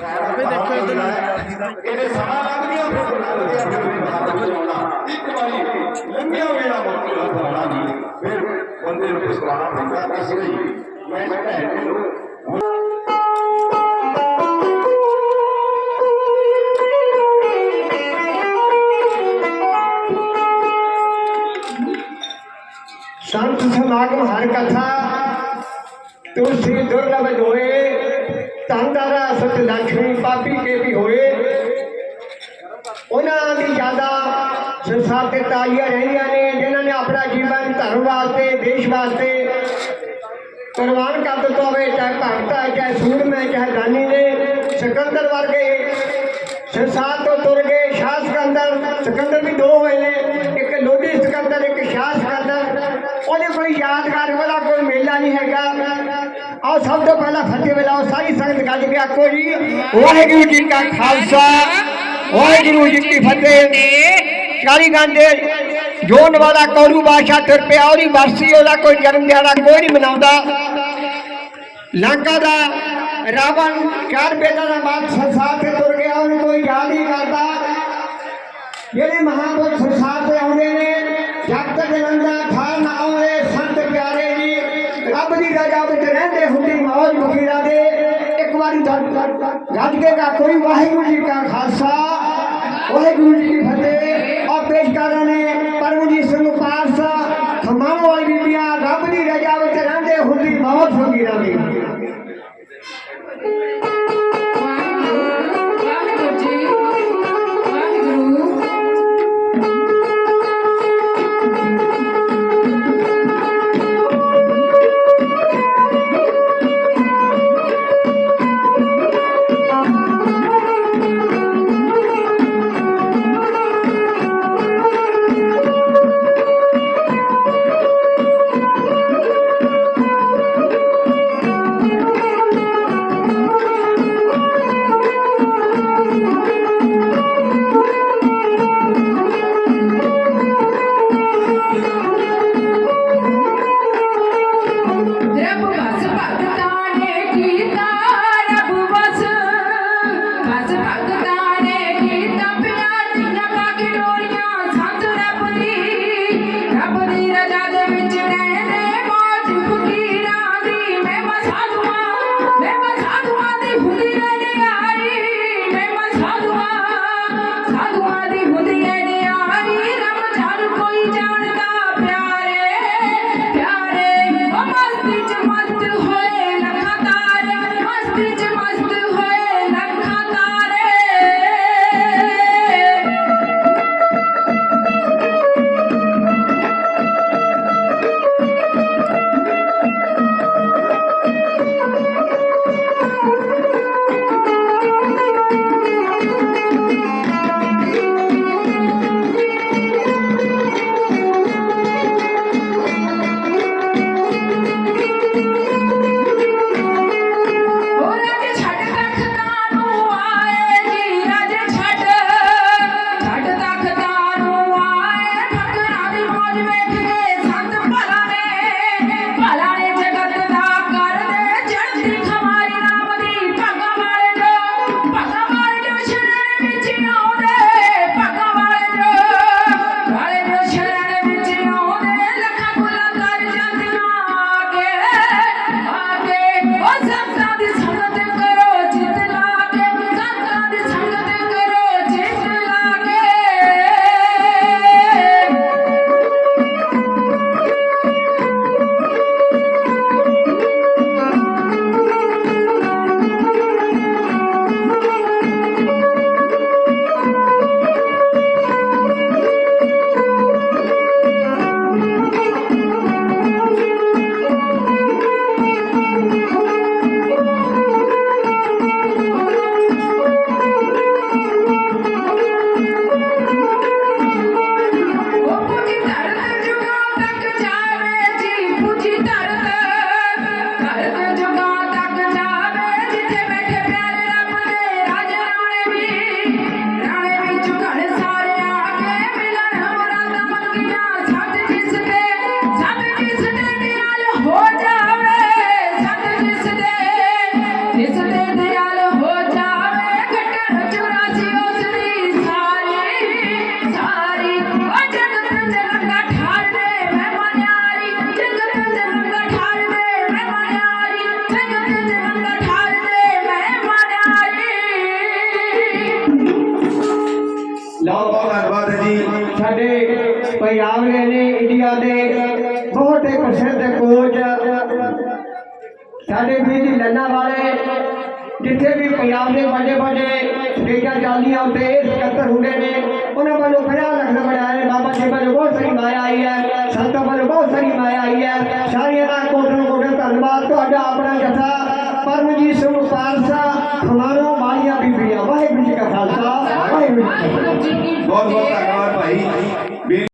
ਆਪੇ ਦੇਖੋ ਇਧਰ ਇਹਦੇ ਸਮਾਂ ਲੱਗ ਗਿਆ। ਫਿਰ ਲੱਗ ਗਿਆ ਫਿਰ ਬਾਤ ਬਚਾਉਣਾ ਇੱਕ ਵਾਰੀ ਲੰਘਿਆ ਵੇਲਾ ਮੌਕਾ। ਬਣਾ ਜੀ ਫਿਰ ਬੰਦੇ ਨੂੰ ਪਛਤਾਣਾ ਪੈਂਦਾ। ਇਸ ਲਈ ਮੈਂ ਭੈਣ ਨੂੰ ਸੰਤ ਸਮਾਗਮ ਹਰ ਕਥਾ ਤੁਲਸੀ ਦੁਰਲਭ ਦੋਏ ਤੰਦਾਰਾ ਸਤ ਲక్ష్ਮੀ ਪਾਪੀ ਕੇ ਵੀ ਹੋਏ। ਉਹਨਾਂ ਦੀ ਜ਼ਿਆਦਾ ਸੰਸਾਰ ਤੇ ਤਾਲੀਆਂ ਰਹਿੰਦੀਆਂ ਨੇ, ਜਿਨ੍ਹਾਂ ਨੇ ਆਪਣਾ ਜੀਵਨ ਧਰਮ ਵਾਸਤੇ, ਦੇਸ਼ ਵਾਸਤੇ ਕੁਰਬਾਨ ਕਰ ਦਿੱਤਾ ਹੋਵੇ, ਚਾਹੇ ਭਗਤ ਹੈ, ਚਾਹੇ ਸੂਰਮਾ ਹੈ, ਚਾਹੇ ਦਾਨੀ ਨੇ, ਸਿਕੰਦਰ ਵਰਗੇ ਸੰਸਾਰ ਤੋਂ ਤੁਰ ਗਏ, ਸ਼ਾਹ ਸਿਕੰਦਰ ਸਿਕੰਦਰ ਵੀ ਦੋ ਹੋਏ ਨੇ, ਇੱਕ ਲੋਧੀ ਸਿਕੰਦਰ, ਇੱਕ ਸ਼ਾਹ ਸਿਕੰਦਰ। ਉਹਦੇ ਕੋਈ ਯਾਦਗਾਰ ਉਹਦਾ ਕੋਈ ਮੇਲਾ ਨਹੀਂ ਹੈਗਾ। ਆਓ ਸਭ ਤੋਂ ਪਹਿਲਾਂ ਫਤਿਹ ਮਿਲਾਓ ਸਾਰੀ ਸੰਗਤ ਗੱਲ ਕੇ ਕੋਈ ਵਾਹਿਗੁਰੂ ਜੀ ਕਾ ਖਾਲਸਾ, ਵਾਹਿਗੁਰੂ ਜੀ ਕੀ ਫਤਿਹ। ਚਾਲੀ ਗਾਂਡੇ ਜੋਨ ਵਾਲਾ ਕੌਰੂ ਬਾਸ਼ਾ ਤੁਰ ਪਿਆ, ਉਹਦੀ ਵਾਸੀ ਉਹਦਾ ਕੋਈ ਜਨਮ ਦਿਹਾੜਾ ਕੋਈ ਨਹੀਂ ਮਨਾਉਂਦਾ। ਲੰਕਾ ਦਾ ਰਾਵਣ, ਚਾਰ ਬੇਟਾ ਦਾ ਬਾਪ ਸੰਸਾਰ ਤੇ ਤੁਰ ਗਿਆ, ਉਹਨੂੰ ਕੋਈ ਯਾਦ ਹੀ ਕਰਦਾ। ਜਿਹੜੇ ਮਹਾਪੁਰਖ ਸੰਸਾਰ ਤੇ ਆਉਂਦੇ ਨੇ, ਜਗਤ ਜਨੰਦਾ ਖਾਨ ਆਉਂਦੇ ਸੰਤ ਰੱਬ ਦੀ ਰਜਾ ਵਿੱਚ ਰਹਿੰਦੇ ਹੁੰਦੀ ਮੌਜ ਮੁਖੀਰਾ ਦੇ। ਇੱਕ ਵਾਰੀ ਗੱਜ ਕੇ ਕਾ ਕੋਈ ਵਾਹਿਗੁਰੂ ਜੀ ਕਾ ਖਾਲਸਾ, ਵਾਹਿਗੁਰੂ ਜੀ ਕੀ ਫਤਿਹ। ਔਰ ਪੇਸ਼ ਕਰ ਰਹੇ ਨੇ ਪਰਮਜੀਤ ਸਿੰਘ ਪਾਸਾ ਖਮਾਮ ਵਾਲੀ ਬੀਬੀਆਂ, ਰੱਬ ਦੀ ਰਜਾ ਵਿੱਚ ਰਹਿੰਦੇ ਹੁੰਦੀ ਮੌਜ ਮੁਖੀਰਾ ਦੀ। ਵਾਹਿਗੁਰੂ ਬਹੁਤ ਬਹੁਤ ਧੰਨਵਾਦ ਹੈ ਜੀ। ਸਾਡੇ ਪੰਜਾਬ ਦੇ ਨੇ ਇੰਡੀਆ ਦੇ ਬਹੁਤ ਹੀ ਪ੍ਰਸਿੱਧ ਕੋਚ ਸਾਡੇ ਵੀਰ ਜੀ ਲੱਲਾ ਵਾਲੇ, ਜਿੱਥੇ ਵੀ ਪੰਜਾਬ ਦੇ ਵੱਡੇ ਵੱਡੇ ਸਟੇਜਾਂ ਚੱਲਦੀਆਂ ਉੱਤੇ ਇਹ ਸਕੱਤਰ ਹੁੰਦੇ ਨੇ। ਉਹਨਾਂ ਵੱਲੋਂ 50 ਲੱਖ ਦਾ ਬਣਾਇਆ ਨੇ ਬਾਬਾ ਜੀ ਵੱਲੋਂ ਬਹੁਤ ਸਾਰੀ ਮਾਇਆ ਆਈ ਹੈ, ਸੰਤਾਂ ਵੱਲੋਂ ਬਹੁਤ ਸਾਰੀ ਮਾਇਆ ਆਈ ਹੈ। ਸਾਰੀਆਂ ਦਾ ਕੋਟਰ ਕੋਟਰ ਬੀਬੀਆਂ ਵਾਹਿਗੁਰੂ ਜੀ ਕਾ ਖਾਲਸਾ